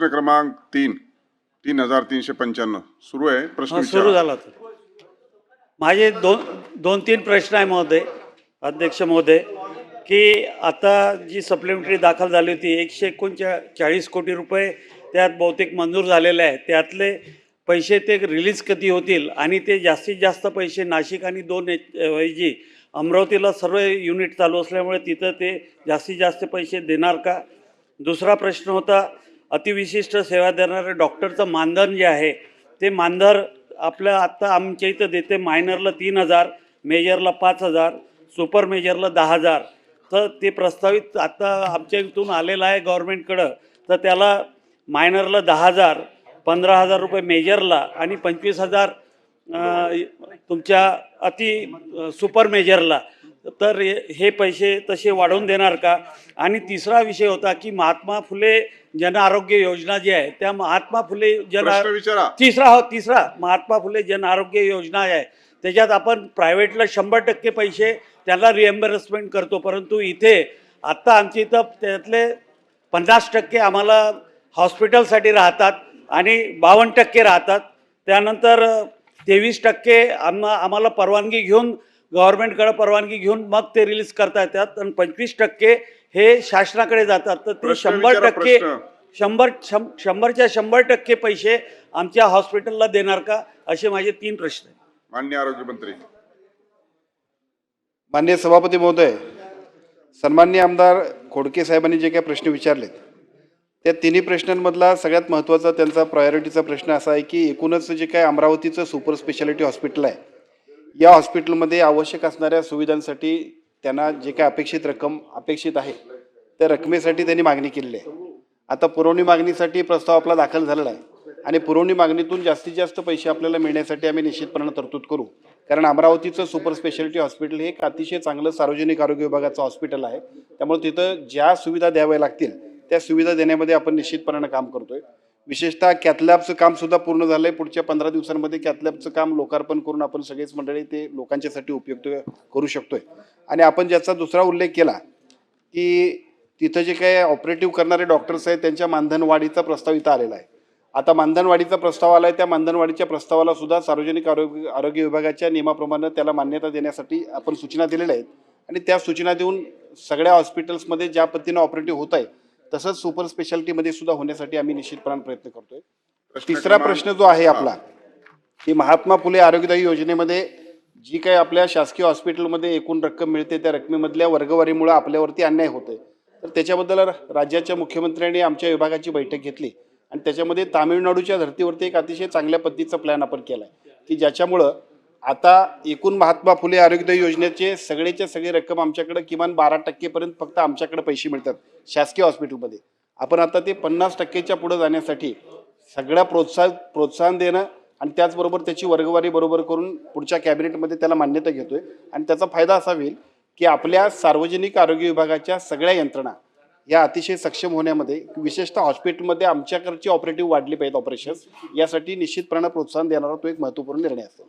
प्रश्न क्रमांक तीन. तीन हजार तीनशे पंच्याण्णव. सुरू आहे प्रश्न हा, सुरू विचारा. झाला तर. माझे दोन दोन तीन प्रश्न आहे महोदय अध्यक्ष महोदय की आता जी सप्लिमेंटरी दाखल झाली होती एकशे एकोणच्या चाळीस कोटी रुपये त्यात बहुतेक मंजूर झालेले आहे त्यातले पैसे ते रिलीज कधी होतील आणि ते जास्तीत जास्त पैसे नाशिक आणि दोन ऐवजी अमरावतीला सर्व युनिट चालू असल्यामुळे तिथं ते जास्तीत जास्त पैसे देणार का? दुसरा प्रश्न होता अतिविशिष्ट सेवा देणाऱ्या डॉक्टरचं मानधन जे आहे ते मानधन आपलं आत्ता आमच्या इथं देते मायनरला तीन हजार मेजरला पाच हजार सुपर मेजरला दहा हजार. तर ते प्रस्तावित आत्ता आमच्या इथून आलेलं आहे गव्हर्मेंटकडं तर त्याला मायनरला दहा हजार पंधरा हजार रुपये मेजरला आणि पंचवीस हजार तुमच्या अति सुपर मेजरला. तर हे- पैसे तसे वाढवून देणार का? आणि तिसरा विषय होता की महात्मा फुले जन आरोग्य योजना जी आहे त्या महात्मा फुले जन तिसरा हो तिसरा. महात्मा फुले जन आरोग्य योजना आहे. त्याच्यात आपण प्रायव्हेटला शंभर टक्के पैसे त्याला रिएम्बर्समेंट करतो. परंतु इथे आत्ता आमच्या इथं त्यातले पन्नास टक्के आम्हाला हॉस्पिटलसाठी राहतात आणि बावन्न टक्के राहतात. त्यानंतर तेवीस टक्के आम्हा आम्हाला परवानगी घेऊन गव्हर्नमेंटकडे परवानगी घेऊन मग ते रिलीज करता येतात. आणि पंचवीस टक्के हे शासनाकडे जातात. तर ते शंभर टक्के. शंभर शंभरच्या शंभर टक्के पैसे आमच्या हॉस्पिटलला देणार का? असे माझे तीन प्रश्न आहेत. मान्य आरोग्यमंत्री माननीय सभापती महोदय सन्माननीय आमदार खोडके साहेबांनी जे काही प्रश्न विचारलेत त्या तिन्ही प्रश्नांमधला सगळ्यात महत्त्वाचा त्यांचा प्रायोरिटीचा प्रश्न असा आहे की एकूणच जे काय अमरावतीचं सुपर स्पेशालिटी हॉस्पिटल आहे या हॉस्पिटलमध्ये आवश्यक असणाऱ्या सुविधांसाठी त्यांना जे काय अपेक्षित रक्कम अपेक्षित आहे त्या रकमेसाठी त्यांनी मागणी केलेली आहे. आता पुरवणी मागणीसाठी प्रस्ताव आपला दाखल झालेला आहे आणि पुरवणी मागणीतून जास्तीत जास्त पैसे आपल्याला मिळण्यासाठी आम्ही निश्चितपणे तरतूद करू. कारण अमरावतीचं सुपर स्पेशालिटी हॉस्पिटल हे एक अतिशय चांगलं सार्वजनिक आरोग्य विभागाचं हॉस्पिटल आहे. त्यामुळे तिथं ज्या सुविधा द्याव्या लागतील त्या सुविधा देण्यामध्ये आपण निश्चितपणानं काम करतोय. विशेषतः कॅथलॅबचं काम सुद्धा पूर्ण झालंय. पुढच्या पंधरा दिवसांमध्ये कॅथलॅबचं काम लोकार्पण करून आपण सगळेच मंडळी ते लोकांच्यासाठी उपयुक्त करू शकतोय. आणि आपण ज्याचा दुसरा उल्लेख केला की तिथं जे काही ऑपरेटिव्ह करणारे डॉक्टर्स आहेत त्यांच्या मानधनवाढीचा प्रस्ताव इथं आलेला आहे. आता मानधनवाढीचा प्रस्ताव आला आहे त्या मानधनवाढीच्या प्रस्तावाला सुद्धा सार्वजनिक आरोग्य आरोग्य विभागाच्या नियमाप्रमाणे त्याला मान्यता देण्यासाठी आपण सूचना दिलेल्या आहेत. आणि त्या सूचना देऊन सगळ्या हॉस्पिटल्समध्ये ज्या पद्धतीनं ऑपरेटिव्ह होत आहे तसंच सुपर स्पेशालिटीमध्ये सुद्धा होण्यासाठी आम्ही निश्चितपणे प्रयत्न करतोय. तिसरा प्रश्न जो आहे आपला की महात्मा फुले आरोग्यदायी योजनेमध्ये जी काही आपल्या शासकीय हॉस्पिटलमध्ये एकूण रक्कम मिळते त्या रकमेमधल्या वर्गवारीमुळे आपल्यावरती अन्याय होतोय. तर त्याच्याबद्दल राज्याच्या मुख्यमंत्र्यांनी आमच्या विभागाची बैठक घेतली आणि त्याच्यामध्ये तामिळनाडूच्या धर्तीवरती एक अतिशय चांगल्या पद्धतीचा प्लॅन आपण केला आहे की ज्याच्यामुळं आता एकूण महात्मा फुले आरोग्य योजनेचे सगळेच्या सगळी रक्कम आमच्याकडे किमान बारा टक्केपर्यंत फक्त आमच्याकडे पैसे मिळतात शासकीय हॉस्पिटलमध्ये. आपण आता ते पन्नास टक्केच्या पुढे जाण्यासाठी सगळ्या प्रोत्साहन प्रोत्साहन देणं आणि त्याचबरोबर त्याची वर्गवारी बरोबर करून पुढच्या कॅबिनेटमध्ये त्याला मान्यता घेतो आहे आणि त्याचा फायदा असा होईल की आपल्या सार्वजनिक आरोग्य विभागाच्या सगळ्या यंत्रणा या अतिशय सक्षम होण्यामध्ये विशेषतः हॉस्पिटलमध्ये आमच्याकडची ऑपरेटिव्ह वाढली पाहिजेत ऑपरेशन्स यासाठी निश्चितपणे प्रोत्साहन देणारा तो एक महत्त्वपूर्ण निर्णय असेल